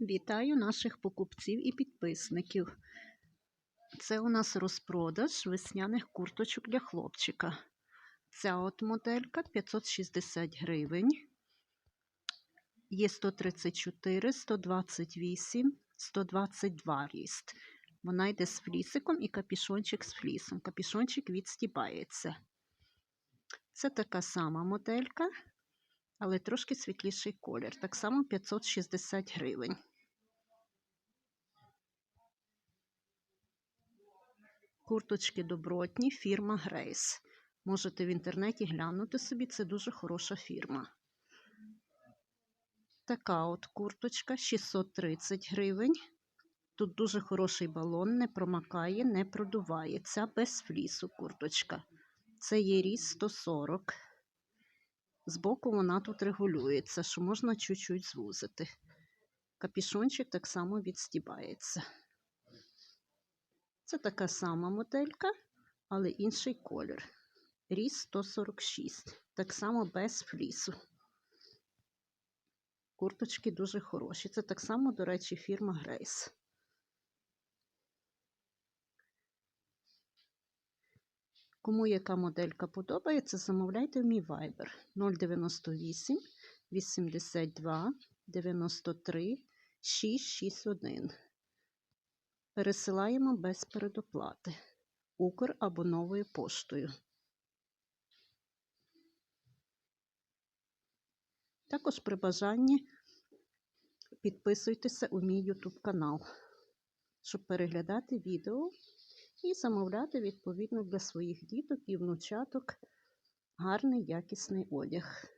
Вітаю наших покупців і підписників. Це у нас розпродаж весняних курточок для хлопчика. Ця от моделька 560 гривень. Є 134, 128, 122 ріст. Вона йде з флісиком і капішончик з флісом. Капішончик відстібається. Це така сама моделька, але трошки світліший колір. Так само 560 гривень. Курточки добротні, фірма Грейс. Можете в інтернеті глянути собі, це дуже хороша фірма. Така от курточка 630 гривень. Тут дуже хороший балон, не промакає, не продувається, без флісу курточка. Це є ріс 140. Збоку вона тут регулюється, що можна чуть-чуть звузити. Капішончик так само відстібається. Це така сама моделька, але інший колір. Ріс 146. Так само без флісу. Курточки дуже хороші. Це так само, до речі, фірма Грейс. Кому яка моделька подобається, замовляйте в мій Viber 098 82 93 661. Пересилаємо без передоплати. Укр або новою поштою. Також при бажанні підписуйтеся у мій YouTube канал, щоб переглядати відео і замовляти відповідно для своїх діток і внучаток гарний якісний одяг.